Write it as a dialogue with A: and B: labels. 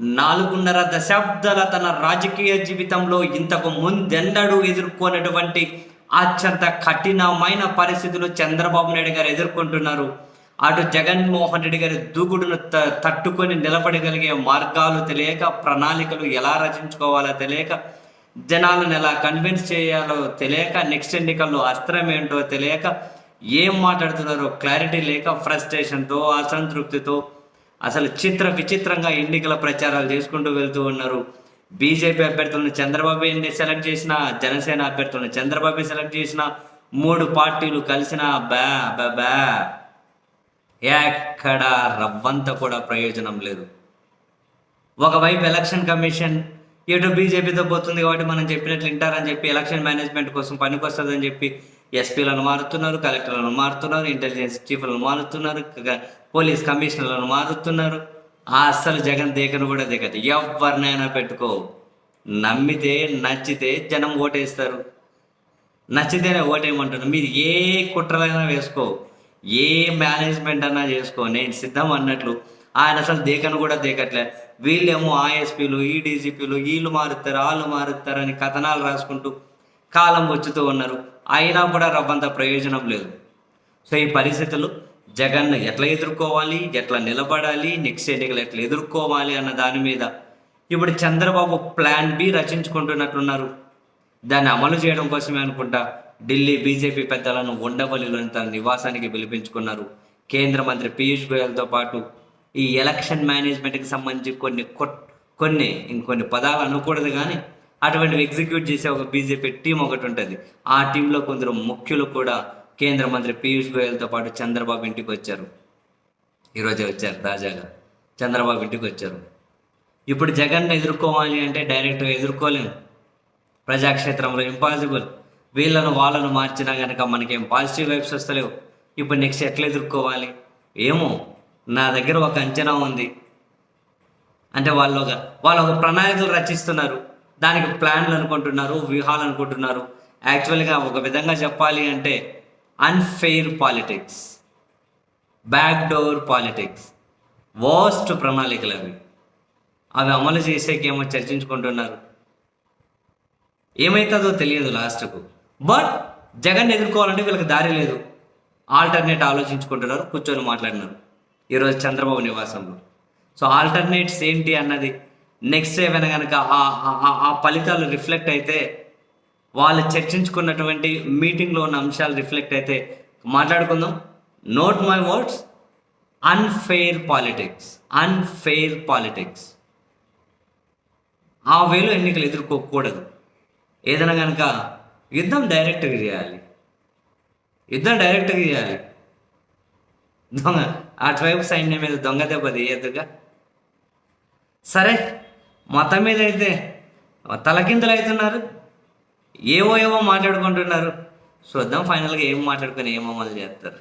A: నాలుగున్నర దశాబ్దాల తన రాజకీయ జీవితంలో ఇంతకు ముందెన్నడూ ఎదుర్కొన్నటువంటి అత్యంత కఠినమైన పరిస్థితులు చంద్రబాబు నాయుడు గారు ఎదుర్కొంటున్నారు. అటు జగన్మోహన్ రెడ్డి గారి దూకుడును త తట్టుకొని నిలబడగలిగే మార్గాలు తెలియక ప్రణాళికలు ఎలా రచించుకోవాలో తెలియక జనాలను ఎలా కన్విన్స్ చేయాలో తెలియక నెక్స్ట్ ఎన్నికల్లో అస్త్రం ఏంటో తెలియక ఏం మాట్లాడుతున్నారో క్లారిటీ లేక ఫ్రస్ట్రేషన్తో అసంతృప్తితో అసలు చిత్ర విచిత్రంగా ఎన్నికల ప్రచారాలు చేసుకుంటూ వెళ్తూ ఉన్నారు. బీజేపీ అభ్యర్థులను చంద్రబాబు ఎన్ని సెలెక్ట్ చేసిన జనసేన అభ్యర్థులను చంద్రబాబు సెలెక్ట్ చేసిన మూడు పార్టీలు కలిసిన బ్యా బ్యా బ్యా ఎక్కడ రవ్వంత కూడా ప్రయోజనం లేదు. ఒకవైపు ఎలక్షన్ కమిషన్ ఎటు బీజేపీతో పోతుంది కాబట్టి మనం చెప్పినట్లు వింటారని చెప్పి ఎలక్షన్ మేనేజ్మెంట్ కోసం పనికొస్తుందని చెప్పి ఎస్పీలను మారుతున్నారు కలెక్టర్లను మారుతున్నారు ఇంటెలిజెన్స్ చీఫ్లను మారుతున్నారు పోలీస్ కమిషనర్లను మారుతున్నారు. ఆ అస్సలు జగన్ దేకను కూడా దిగదు ఎవరినైనా పెట్టుకో. నమ్మితే నచ్చితే జనం ఓటేస్తారు. నచ్చితేనే ఓటేయమంటారు. మీరు ఏ కుట్రలైనా వేసుకో. ఏ మేనేజ్మెంట్ అన్నా చేసుకో. నేను సిద్ధం అన్నట్లు. ఆయన అసలు దేకను కూడా దేకట్లే. వీళ్ళేమో ఆఎస్పీలు ఈ డీజీపీలు వీళ్ళు మారుతారు వాళ్ళు మారుతారు అని కథనాలు రాసుకుంటూ కాలం వచ్చుతూ ఉన్నారు. అయినా కూడా రవ్వంత ప్రయోజనం లేదు. సో ఈ పరిస్థితులు జగన్ ఎట్లా ఎదుర్కోవాలి ఎట్లా నిలబడాలి నెక్స్ట్ ఎన్నికలు ఎట్లా ఎదుర్కోవాలి అన్న దాని మీద ఇప్పుడు చంద్రబాబు ప్లాన్ బి రచించుకుంటున్నట్లున్నారు దాన్ని అమలు చేయడం కోసమే అనుకుంటా ఢిల్లీ బీజేపీ పెద్దలను ఉండవల్లిలోని తన నివాసానికి పిలిపించుకున్నారు. కేంద్ర మంత్రి పీయూష్ గోయల్తో పాటు ఈ ఎలక్షన్ మేనేజ్మెంట్కి సంబంధించి కొన్ని కొట్- కొన్ని ఇంకొన్ని పదాలు అనకూడదు కానీ అటువంటివి ఎగ్జిక్యూట్ చేసే ఒక బీజేపీ టీం ఒకటి ఉంటుంది. ఆ టీంలో కొందరు ముఖ్యులు కూడా కేంద్ర మంత్రి పీయూష్ గోయల్తో పాటు చంద్రబాబు ఇంటికి వచ్చారు. ఈరోజే వచ్చారు తాజాగా. చంద్రబాబు ఇంటికి వచ్చారు. ఇప్పుడు జగన్ ఎదుర్కోవాలి అంటే డైరెక్ట్గా ఎదుర్కోలేము ప్రజాక్షేత్రంలో ఇంపాసిబుల్ వీళ్ళను వాళ్ళను మార్చినా కనుక మనకేం పాజిటివ్ వైబ్స్ వస్తలేవు. ఇప్పుడు నెక్స్ట్ ఎట్లా ఎదుర్కోవాలి? ఏమో నా దగ్గర ఒక అంచనా ఉంది. అంటే వాళ్ళు ఒక వాళ్ళు ఒక ప్రణాళికలు రచిస్తున్నారు. దానికి ప్లాన్లు అనుకుంటున్నారు వ్యూహాలు అనుకుంటున్నారు. యాక్చువల్గా ఒక విధంగా చెప్పాలి అంటే unfair politics back door politics worst ప్రణాళికలు అవి. అవి అమలు చేసేకేమో చర్చించుకుంటున్నారు. ఏమవుతుందో తెలియదు లాస్ట్కు. బట్ జగన్ ఎదుర్కోవాలంటే వీళ్ళకి దారి లేదు. ఆల్టర్నేట్ ఆలోచించుకుంటున్నారు కూర్చొని మాట్లాడినారు. ఈరోజు చంద్రబాబు నివాసంలో. సో ఆల్టర్నేట్స్ ఏంటి అన్నది నెక్స్ట్ ఏమైనా కనుక ఆ- ఫలితాలు రిఫ్లెక్ట్ అయితే వాళ్ళు చర్చించుకున్నటువంటి మీటింగ్లో ఉన్న అంశాలు రిఫ్లెక్ట్ అయితే మాట్లాడుకుందాం. Note my words unfair politics unfair politics ఆ వేలో ఎన్నికలు ఎదుర్కోకూడదు. ఏదైనా కనుక యుద్ధం డైరెక్ట్గా చేయాలి. యుద్ధం డైరెక్ట్గా చేయాలి. దొంగ అటువైపు సైన్యం మీద దొంగ దెబ్బ తీయద్దుగా. సరే మొత్తం మీద అయితే తలకింతలు అవుతున్నారు ఏవో ఏవో మాట్లాడుకుంటున్నారు. చూద్దాం ఫైనల్గా ఏం మాట్లాడుకొని ఏమో అమలు చేస్తారు.